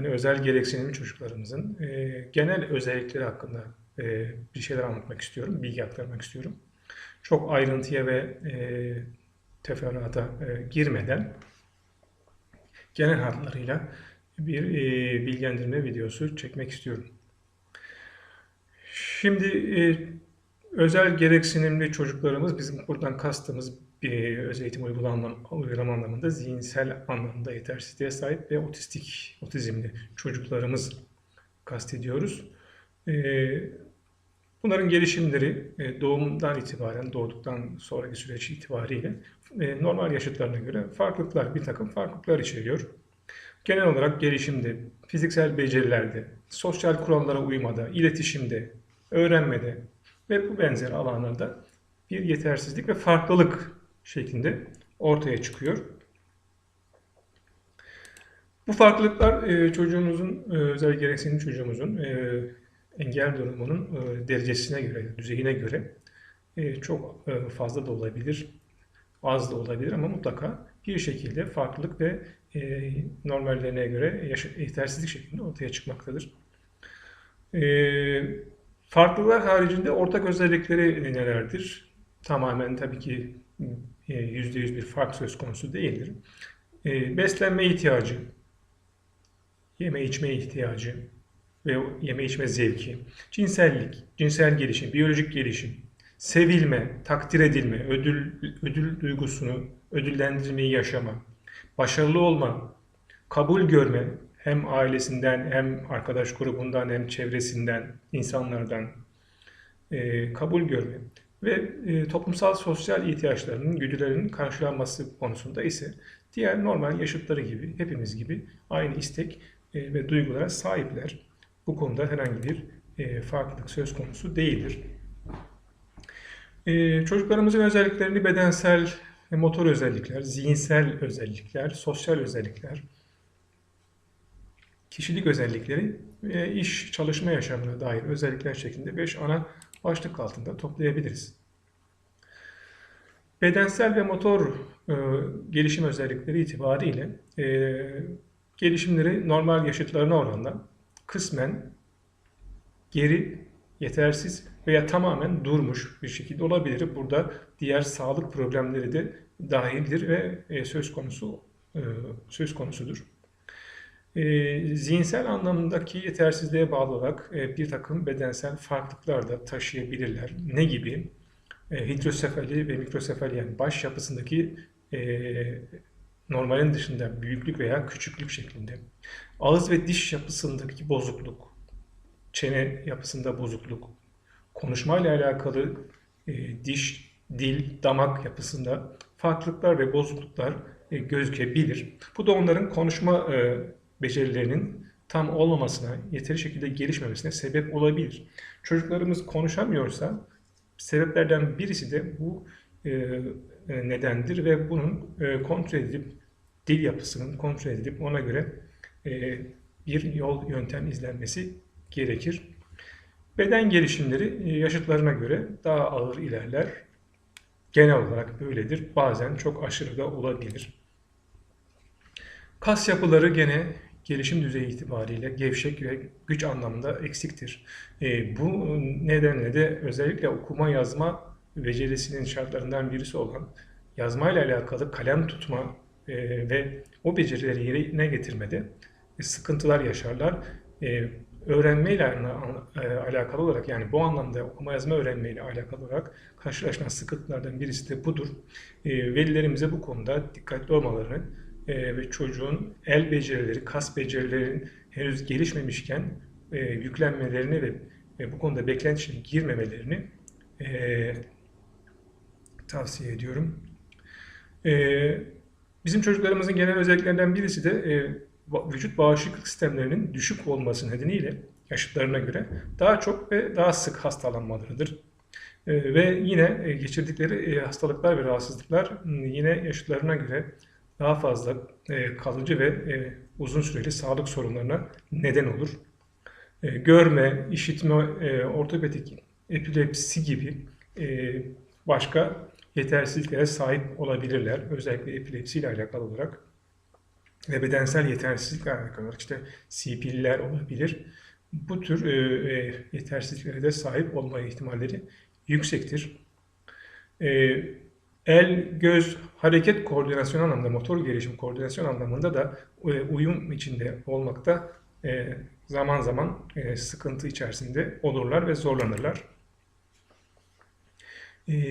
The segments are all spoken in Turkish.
Yani özel gereksinimli çocuklarımızın e, genel özellikleri hakkında e, bir şeyler anlatmak istiyorum, bilgi aktarmak istiyorum. Çok ayrıntıya ve e, teferruata e, girmeden genel hatlarıyla bir e, bilgilendirme videosu çekmek istiyorum. Şimdi e, özel gereksinimli çocuklarımız bizim buradan kastımız bir özel eğitim uygulama, anlamında zihinsel anlamda yetersizliğe sahip ve otistik, otizmli çocuklarımız kastediyoruz. E, bunların gelişimleri e, doğumdan itibaren, doğduktan sonraki süreç itibariyle e, normal yaşıtlarına göre farklılıklar, bir takım farklılıklar içeriyor. Genel olarak gelişimde, fiziksel becerilerde, sosyal kurallara uymada, iletişimde, öğrenmede ve bu benzer alanlarda bir yetersizlik ve farklılık şeklinde ortaya çıkıyor. Bu farklılıklar e, çocuğumuzun, e, özel gereksinimli çocuğumuzun e, engel durumunun derecesine göre, düzeyine göre çok fazla da olabilir, az da olabilir ama mutlaka bir şekilde farklılık ve normallerine göre yetersizlik şeklinde ortaya çıkmaktadır. Farklılar haricinde ortak özellikleri nelerdir? Tamamen tabii ki %100 bir fark söz konusu değildir. Beslenme ihtiyacı, yeme içme ihtiyacı ve yeme içme zevki, cinsellik, cinsel gelişim, biyolojik gelişim, sevilme, takdir edilme, ödül, ödül duygusunu, ödüllendirmeyi yaşama, başarılı olma, kabul görme, hem ailesinden hem arkadaş grubundan hem çevresinden, insanlardan e, kabul görme ve e, toplumsal sosyal ihtiyaçlarının, güdülerinin karşılanması konusunda ise diğer normal yaşıtları gibi, hepimiz gibi aynı istek e, ve duygulara sahipler. Bu konuda herhangi bir e, farklılık söz konusu değildir. E, çocuklarımızın özelliklerini bedensel ve motor özellikler, zihinsel özellikler, sosyal özellikler, kişilik özellikleri ve iş çalışma yaşamına dair özellikler şeklinde 5 ana başlık altında toplayabiliriz. Bedensel ve motor e, gelişim özellikleri itibariyle e, gelişimleri normal yaşıtlarına oranla kısmen geri, yetersiz veya tamamen durmuş bir şekilde olabilir. Burada diğer sağlık problemleri de dahildir ve e, söz konusu e, söz konusudur. E, zihinsel anlamdaki yetersizliğe bağlı olarak e, bir takım bedensel farklılıklar da taşıyabilirler. Ne gibi? E, hidrosefali ve mikrosefali yani baş yapısındaki e, normalin dışında büyüklük veya küçüklük şeklinde. Ağız ve diş yapısındaki bozukluk, çene yapısında bozukluk, konuşmayla alakalı e, diş, dil, damak yapısında farklılıklar ve bozukluklar e, gözükebilir. Bu da onların konuşma e, becerilerinin tam olmamasına, yeteri şekilde gelişmemesine sebep olabilir. Çocuklarımız konuşamıyorsa sebeplerden birisi de bu e, e, nedendir ve bunun e, kontrol edilip dil yapısının kontrol edilip ona göre e, bir yol yöntem izlenmesi gerekir. Beden gelişimleri e, yaşıtlarına göre daha ağır ilerler. Genel olarak böyledir. Bazen çok aşırı da olabilir. Kas yapıları gene gelişim düzeyi itibariyle gevşek ve güç anlamında eksiktir. E, bu nedenle de özellikle okuma yazma becerisinin şartlarından birisi olan yazmayla alakalı kalem tutma e, ve o becerileri yerine getirmede e, sıkıntılar yaşarlar. E, öğrenmeyle e, alakalı olarak yani bu anlamda okuma yazma öğrenmeyle alakalı olarak karşılaşılan sıkıntılardan birisi de budur. E, velilerimize bu konuda dikkatli olmalarını e, ve çocuğun el becerileri, kas becerilerinin henüz gelişmemişken e, yüklenmelerini ve e, bu konuda beklenti içine girmemelerini e, tavsiye ediyorum. E, bizim çocuklarımızın genel özelliklerinden birisi de e, vücut bağışıklık sistemlerinin düşük olması nedeniyle yaşıtlarına göre daha çok ve daha sık hastalanmalarıdır. E, ve yine e, geçirdikleri e, hastalıklar ve rahatsızlıklar yine yaşıtlarına göre daha fazla e, kalıcı ve e, uzun süreli sağlık sorunlarına neden olur. E, görme, işitme, ortopedik epilepsi gibi başka yetersizliklere sahip olabilirler. Özellikle epilepsi ile alakalı olarak. ve bedensel yetersizlikle alakalı olarak işte CP'liler olabilir. Bu tür yetersizliklere de sahip olma ihtimalleri yüksektir. El, göz, hareket koordinasyon anlamında, motor gelişim koordinasyon anlamında da e, uyum içinde olmakta e, zaman zaman e, sıkıntı içerisinde olurlar ve zorlanırlar.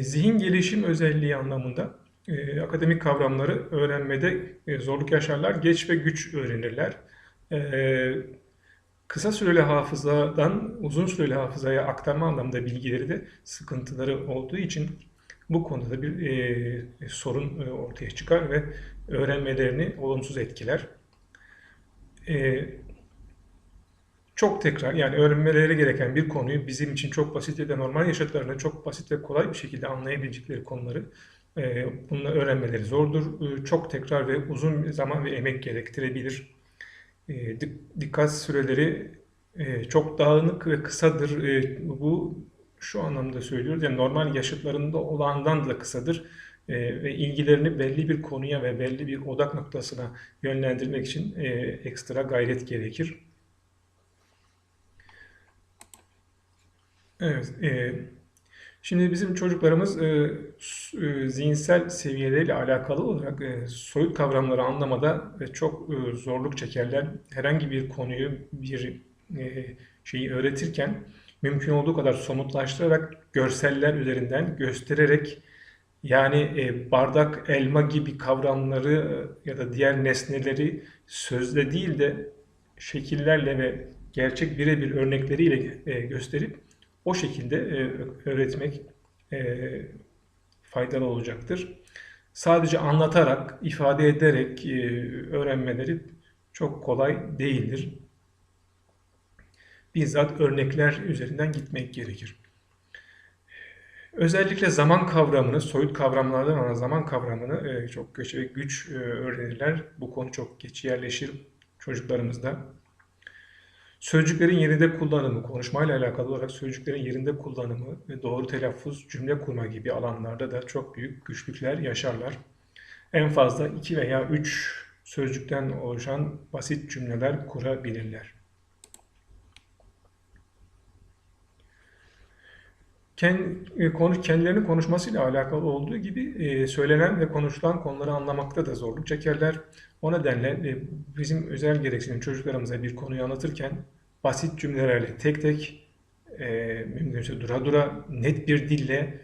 Zihin gelişim özelliği anlamında akademik kavramları öğrenmede zorluk yaşarlar, geç ve güç öğrenirler. Kısa süreli hafızadan uzun süreli hafızaya aktarma anlamında bilgileri de sıkıntıları olduğu için bu konuda da bir e, sorun e, ortaya çıkar ve öğrenmelerini olumsuz etkiler. E, çok tekrar yani öğrenmeleri gereken bir konuyu bizim için çok basit da normal yaşadıklarını çok basit ve kolay bir şekilde anlayabilecekleri konuları e, bunu öğrenmeleri zordur. E, çok tekrar ve uzun zaman ve emek gerektirebilir. E, dikkat süreleri e, çok dağınık ve kısadır. E, bu şu anlamda söylüyoruz. Yani normal yaşıtlarında olandan da kısadır. E, ve ilgilerini belli bir konuya ve belli bir odak noktasına yönlendirmek için e, ekstra gayret gerekir. Evet, e, şimdi bizim çocuklarımız e, e, zihinsel seviyeleriyle alakalı olarak e, soyut kavramları anlamada e, çok e, zorluk çekerler. Herhangi bir konuyu, bir e, şeyi öğretirken mümkün olduğu kadar somutlaştırarak, görseller üzerinden göstererek yani e, bardak, elma gibi kavramları e, ya da diğer nesneleri sözle değil de şekillerle ve gerçek birebir örnekleriyle e, gösterip o şekilde e, öğretmek e, faydalı olacaktır. Sadece anlatarak, ifade ederek e, öğrenmeleri çok kolay değildir. Bizzat örnekler üzerinden gitmek gerekir. Özellikle zaman kavramını, soyut kavramlardan olan zaman kavramını e, çok güç, güç e, öğrenirler. Bu konu çok geç yerleşir çocuklarımızda. Sözcüklerin yerinde kullanımı, konuşmayla alakalı olarak sözcüklerin yerinde kullanımı ve doğru telaffuz, cümle kurma gibi alanlarda da çok büyük güçlükler yaşarlar. En fazla 2 veya 3 sözcükten oluşan basit cümleler kurabilirler. E, kendilerinin konuşmasıyla alakalı olduğu gibi e, söylenen ve konuşulan konuları anlamakta da zorluk çekerler. O nedenle e, bizim özel gereksinim çocuklarımıza bir konuyu anlatırken basit cümlelerle tek tek mümkünse dura dura net bir dille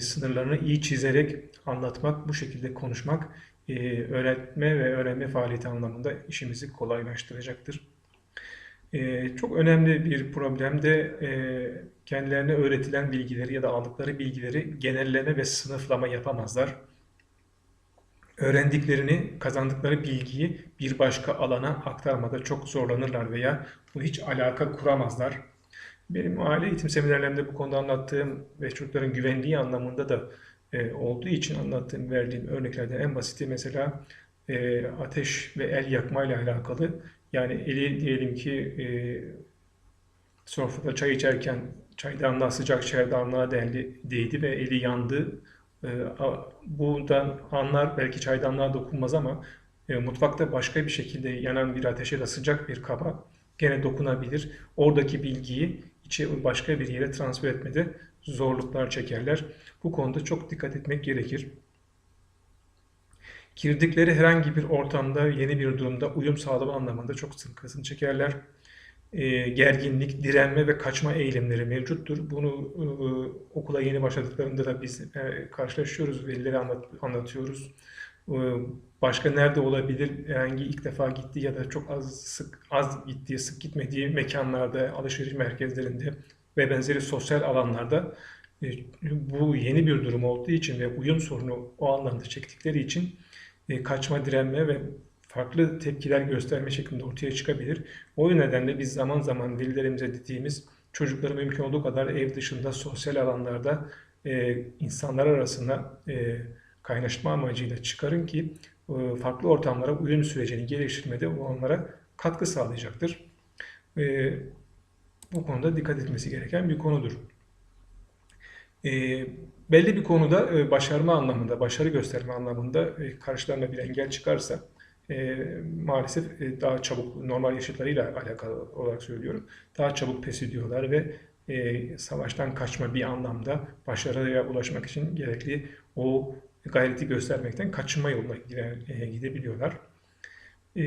sınırlarını iyi çizerek anlatmak, bu şekilde konuşmak öğretme ve öğrenme faaliyeti anlamında işimizi kolaylaştıracaktır. Ee, çok önemli bir problem de e, kendilerine öğretilen bilgileri ya da aldıkları bilgileri genelleme ve sınıflama yapamazlar. Öğrendiklerini, kazandıkları bilgiyi bir başka alana aktarmada çok zorlanırlar veya bu hiç alaka kuramazlar. Benim aile eğitim seminerlerimde bu konuda anlattığım ve çocukların güvenliği anlamında da e, olduğu için anlattığım, verdiğim örneklerden en basiti mesela e, ateş ve el yakma ile alakalı yani eli diyelim ki e, sofrada çay içerken çaydanlığa sıcak çaydanlığa değdi, değdi ve eli yandı. E, buradan anlar belki çaydanlığa dokunmaz ama e, mutfakta başka bir şekilde yanan bir ateşe de sıcak bir kaba gene dokunabilir. Oradaki bilgiyi içe başka bir yere transfer etmede zorluklar çekerler. Bu konuda çok dikkat etmek gerekir. Girdikleri herhangi bir ortamda, yeni bir durumda uyum sağlama anlamında çok sıkıntı çekerler. E, gerginlik, direnme ve kaçma eğilimleri mevcuttur. Bunu e, okula yeni başladıklarında da biz e, karşılaşıyoruz, velilere anlat, anlatıyoruz. E, başka nerede olabilir? Herhangi ilk defa gittiği ya da çok az sık az gittiği, sık gitmediği mekanlarda, alışveriş merkezlerinde ve benzeri sosyal alanlarda e, bu yeni bir durum olduğu için ve uyum sorunu o anlamda çektikleri için e, kaçma, direnme ve farklı tepkiler gösterme şeklinde ortaya çıkabilir. O nedenle biz zaman zaman velilerimize dediğimiz çocukları mümkün olduğu kadar ev dışında sosyal alanlarda e, insanlar arasında e, kaynaşma amacıyla çıkarın ki e, farklı ortamlara uyum sürecini geliştirmede onlara katkı sağlayacaktır. E, bu konuda dikkat etmesi gereken bir konudur. E, belli bir konuda e, başarma anlamında, başarı gösterme anlamında e, karşılarına bir engel çıkarsa e, maalesef e, daha çabuk normal yaşıtlarıyla alakalı olarak söylüyorum. Daha çabuk pes ediyorlar ve e, savaştan kaçma bir anlamda başarıya ulaşmak için gerekli o gayreti göstermekten kaçınma yoluna e, gidebiliyorlar. E,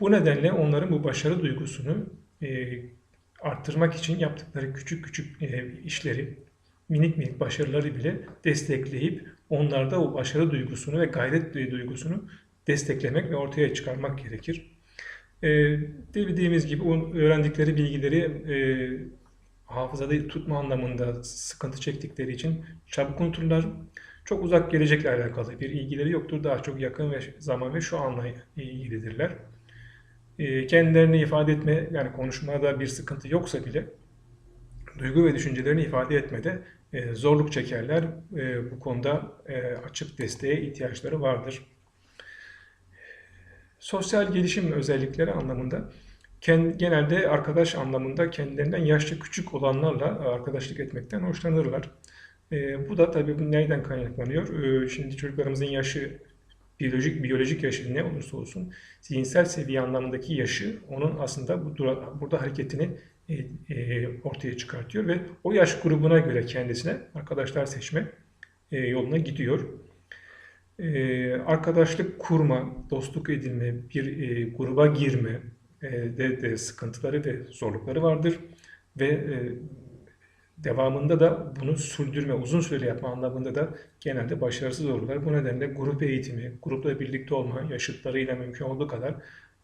bu nedenle onların bu başarı duygusunu e, arttırmak için yaptıkları küçük küçük e, işleri, minik minik başarıları bile destekleyip onlarda o başarı duygusunu ve gayret duygusunu desteklemek ve ortaya çıkarmak gerekir. E, dediğimiz gibi öğrendikleri bilgileri e, hafızada tutma anlamında sıkıntı çektikleri için çabuk unuturlar. Çok uzak gelecekle alakalı bir ilgileri yoktur. Daha çok yakın ve zaman ve şu anla ilgilidirler. E, kendilerini ifade etme, yani konuşmada bir sıkıntı yoksa bile duygu ve düşüncelerini ifade etmede e, zorluk çekerler. E, bu konuda e, açık desteğe ihtiyaçları vardır. Sosyal gelişim özellikleri anlamında genelde arkadaş anlamında kendilerinden yaşça küçük olanlarla arkadaşlık etmekten hoşlanırlar. Bu da tabii neyden kaynaklanıyor? Şimdi çocuklarımızın yaşı biyolojik biyolojik yaşı ne olursa olsun zihinsel seviye anlamındaki yaşı onun aslında bu dura- burada hareketini e, e, ortaya çıkartıyor ve o yaş grubuna göre kendisine arkadaşlar seçme e, yoluna gidiyor. E, arkadaşlık kurma, dostluk edinme, bir e, gruba girme e, de, de sıkıntıları ve zorlukları vardır ve e, devamında da bunu sürdürme, uzun süre yapma anlamında da genelde başarısız olurlar. Bu nedenle grup eğitimi, grupla birlikte olma, yaşıtlarıyla mümkün olduğu kadar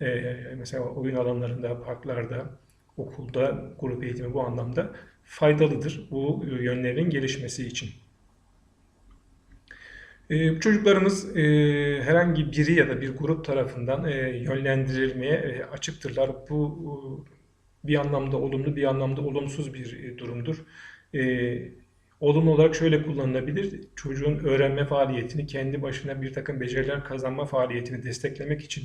e, mesela oyun alanlarında, parklarda, okulda grup eğitimi bu anlamda faydalıdır bu yönlerin gelişmesi için. E, çocuklarımız e, herhangi biri ya da bir grup tarafından e, yönlendirilmeye e, açıktırlar. Bu e, bir anlamda olumlu, bir anlamda olumsuz bir e, durumdur. E, olumlu olarak şöyle kullanılabilir. Çocuğun öğrenme faaliyetini, kendi başına bir takım beceriler kazanma faaliyetini desteklemek için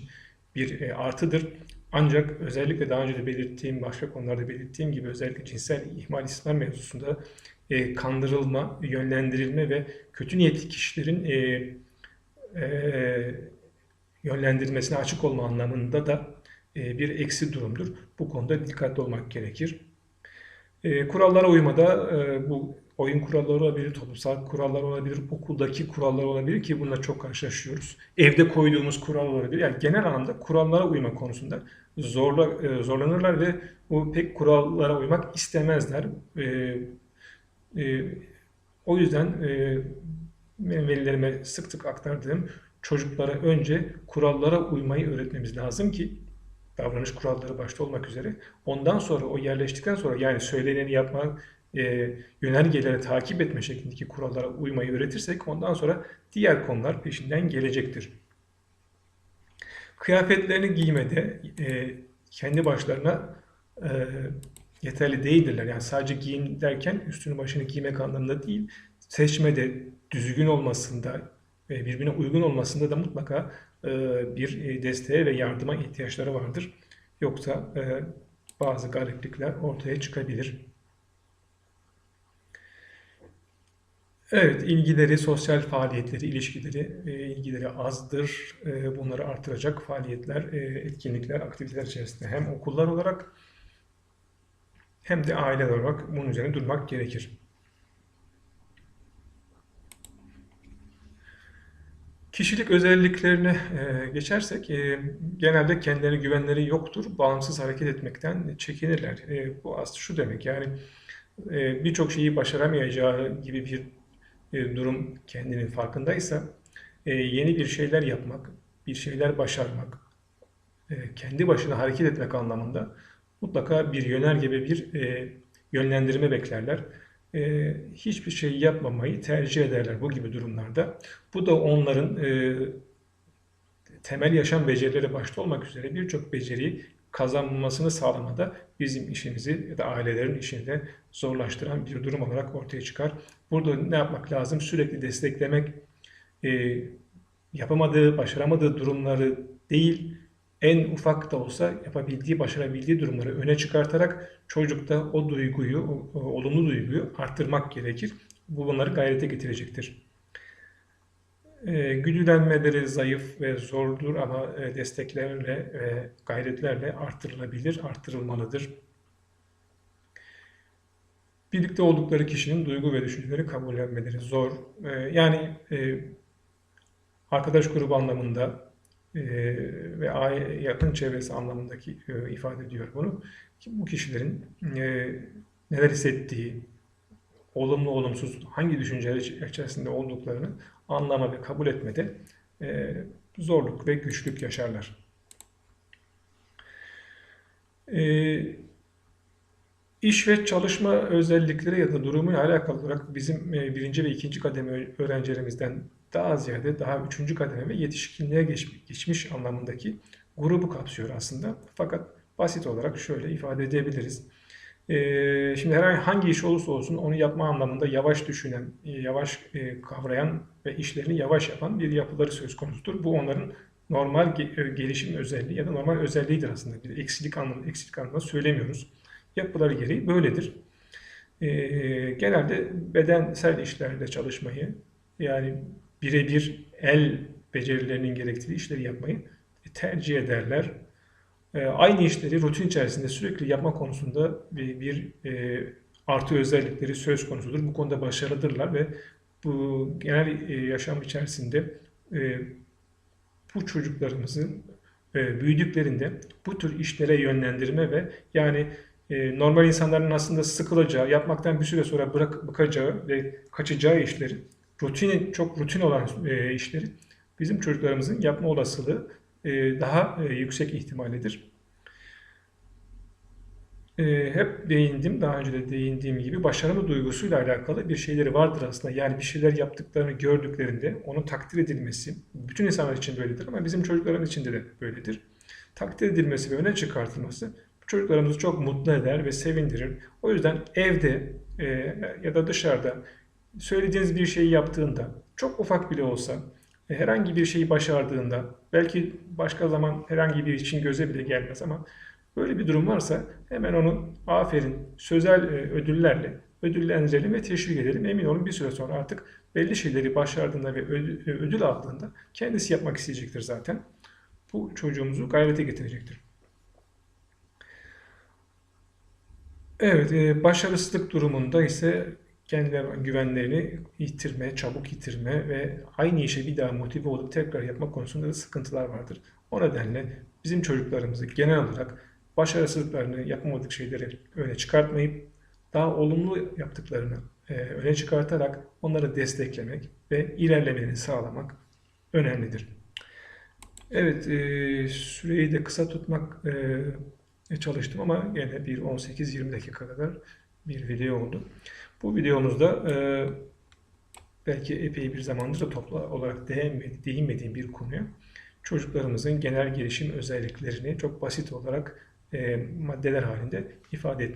bir e, artıdır. Ancak özellikle daha önce de belirttiğim, başka konularda belirttiğim gibi özellikle cinsel ihmal istismar mevzusunda e, kandırılma, yönlendirilme ve kötü niyetli kişilerin e, e, yönlendirilmesine açık olma anlamında da bir eksi durumdur. Bu konuda dikkatli olmak gerekir. E, kurallara uymada e, bu oyun kuralları olabilir, toplumsal kurallar olabilir, okuldaki kurallar olabilir ki bununla çok karşılaşıyoruz. Evde koyduğumuz kural olabilir. Yani genel anlamda kurallara uyma konusunda zorla, e, zorlanırlar ve bu pek kurallara uymak istemezler. E, e, o yüzden e, velilerime sık sık aktardığım çocuklara önce kurallara uymayı öğretmemiz lazım ki davranış kuralları başta olmak üzere. Ondan sonra o yerleştikten sonra yani söyleneni yapmak, e, yönergeleri takip etme şeklindeki kurallara uymayı öğretirsek ondan sonra diğer konular peşinden gelecektir. Kıyafetlerini giymede e, kendi başlarına e, yeterli değildirler. Yani sadece giyin derken üstünü başını giymek anlamında değil, seçmede düzgün olmasında ve birbirine uygun olmasında da mutlaka bir e, desteğe ve yardıma ihtiyaçları vardır. Yoksa e, bazı gariplikler ortaya çıkabilir. Evet, ilgileri, sosyal faaliyetleri, ilişkileri, ilgileri azdır. Bunları artıracak faaliyetler, etkinlikler, aktiviteler içerisinde hem okullar olarak hem de aileler olarak bunun üzerine durmak gerekir. Kişilik özelliklerine geçersek genelde kendilerine güvenleri yoktur. Bağımsız hareket etmekten çekinirler. Bu aslında şu demek yani birçok şeyi başaramayacağı gibi bir durum kendinin farkındaysa yeni bir şeyler yapmak, bir şeyler başarmak, kendi başına hareket etmek anlamında mutlaka bir yönerge ve bir yönlendirme beklerler. Hiçbir şey yapmamayı tercih ederler bu gibi durumlarda. Bu da onların temel yaşam becerileri başta olmak üzere birçok beceriyi kazanmasını sağlamada bizim işimizi ya da ailelerin işini de zorlaştıran bir durum olarak ortaya çıkar. Burada ne yapmak lazım? Sürekli desteklemek, e, yapamadığı, başaramadığı durumları değil, en ufak da olsa yapabildiği, başarabildiği durumları öne çıkartarak çocukta o duyguyu, o, olumlu duyguyu arttırmak gerekir. Bu bunları gayrete getirecektir. E, güdülenmeleri zayıf ve zordur ama e, desteklerle ve gayretlerle arttırılabilir, arttırılmalıdır. Birlikte oldukları kişinin duygu ve düşünceleri kabullenmeleri zor. E, yani e, arkadaş grubu anlamında ve aile yakın çevresi anlamındaki e, ifade ediyor bunu. Ki bu kişilerin e, neler hissettiği, olumlu olumsuz hangi düşünceler iç- içerisinde olduklarını anlama ve kabul etmede e, zorluk ve güçlük yaşarlar. E, iş ve çalışma özellikleri ya da durumuyla alakalı olarak bizim birinci ve ikinci kademe öğrencilerimizden daha ziyade daha üçüncü kademe ve yetişkinliğe geçmiş, geçmiş anlamındaki grubu kapsıyor aslında. Fakat basit olarak şöyle ifade edebiliriz. Ee, şimdi herhangi hangi iş olursa olsun onu yapma anlamında yavaş düşünen, e, yavaş e, kavrayan ve işlerini yavaş yapan bir yapıları söz konusudur. Bu onların normal ge- e, gelişim özelliği ya da normal özelliğidir aslında. Bir eksilik anlamında, eksilik anlamında söylemiyoruz. Yapıları gereği böyledir. Ee, genelde bedensel işlerde çalışmayı yani birebir el becerilerinin gerektiği işleri yapmayı tercih ederler. E, aynı işleri rutin içerisinde sürekli yapma konusunda bir, bir e, artı özellikleri söz konusudur. Bu konuda başarılıdırlar ve bu genel e, yaşam içerisinde e, bu çocuklarımızın e, büyüdüklerinde bu tür işlere yönlendirme ve yani e, normal insanların aslında sıkılacağı, yapmaktan bir süre sonra bırak, bıkacağı ve kaçacağı işleri, rutin çok rutin olan e, işleri bizim çocuklarımızın yapma olasılığı e, daha e, yüksek ihtimallidir. E, hep değindim, daha önce de değindiğim gibi başarımı duygusuyla alakalı bir şeyleri vardır aslında. Yani bir şeyler yaptıklarını gördüklerinde onun takdir edilmesi, bütün insanlar için böyledir ama bizim çocuklarımız için de böyledir. Takdir edilmesi ve öne çıkartılması çocuklarımızı çok mutlu eder ve sevindirir. O yüzden evde e, ya da dışarıda söylediğiniz bir şeyi yaptığında, çok ufak bile olsa, e, herhangi bir şeyi başardığında, belki başka zaman herhangi bir için göze bile gelmez ama böyle bir durum varsa hemen onu aferin, sözel e, ödüllerle ödüllendirelim ve teşvik edelim. Emin olun bir süre sonra artık belli şeyleri başardığında ve ödül, ödül aldığında kendisi yapmak isteyecektir zaten. Bu çocuğumuzu gayrete getirecektir. Evet, e, başarısızlık durumunda ise kendilerine güvenlerini yitirme, çabuk yitirme ve aynı işe bir daha motive olup tekrar yapma konusunda da sıkıntılar vardır. O nedenle bizim çocuklarımızı genel olarak başarısızlıklarını, yapamadık şeyleri öne çıkartmayıp daha olumlu yaptıklarını e, öne çıkartarak onları desteklemek ve ilerlemelerini sağlamak önemlidir. Evet, e, süreyi de kısa tutmak e, çalıştım ama gene bir 18-20 dakika kadar bir video oldu. Bu videomuzda e, belki epey bir zamandır da toplu olarak değinmedi, değinmediğim bir konuya çocuklarımızın genel gelişim özelliklerini çok basit olarak e, maddeler halinde ifade ettim.